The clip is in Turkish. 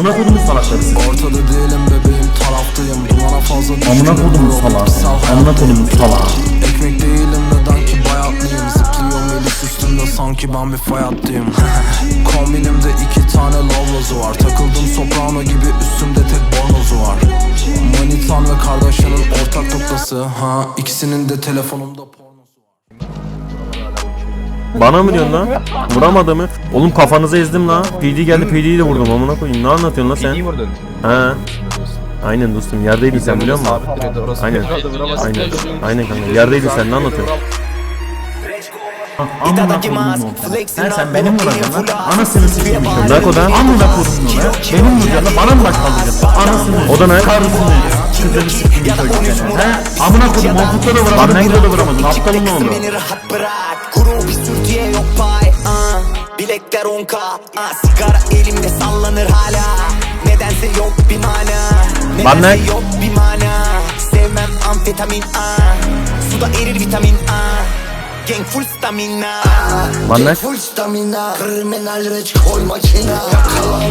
Amına kodumun salakları. Ortada değilim bebeğim taraftayım Dumana fazla Amına kodumun salağı. Amına kodumun salağı. Sanki ben bir fay hattıyım Kombinimde iki tane lavlozu var Takıldım soprano gibi üstümde tek bornozu var Manitan ve kardeşinin ortak noktası ha ikisinin de telefonumda pornosu var Bana mı diyorsun lan? Vuramadı mı? Oğlum kafanıza ezdim la. PD geldi PD'yi de vurdum amına koyayım. Ne anlatıyorsun lan sen? İyi vurdun. He. Aynen dostum yerdeydin sen biliyor musun? Aynen. Aynen. Aynen kanka. Yerdeydin sen ne anlatıyorsun? Amına kodumun He sen benim vuracaksın lan. Anasını sikeyim. Bırak o da. Amına kodum lan. Benim vuracaksın lan. Bana mı baş kaldıracaksın? Anasını. O da ne? Karısını. Kızını sikeyim çocuk seni. He? Amına kodum. Mahmut'ta da vuramadın. Burada da vuramadın. Aptalın ne oldu? Beni rahat bırak Kuru bir sürtüye yok pay uh. Bilekler 10k uh. Sigara elimde sallanır hala Nedense yok bir mana Nedense ne? yok bir mana Sevmem amfetamin uh. Suda erir vitamin. Gang full stamina. One nice. Full stamina. Kriminal rich koy makina Yakala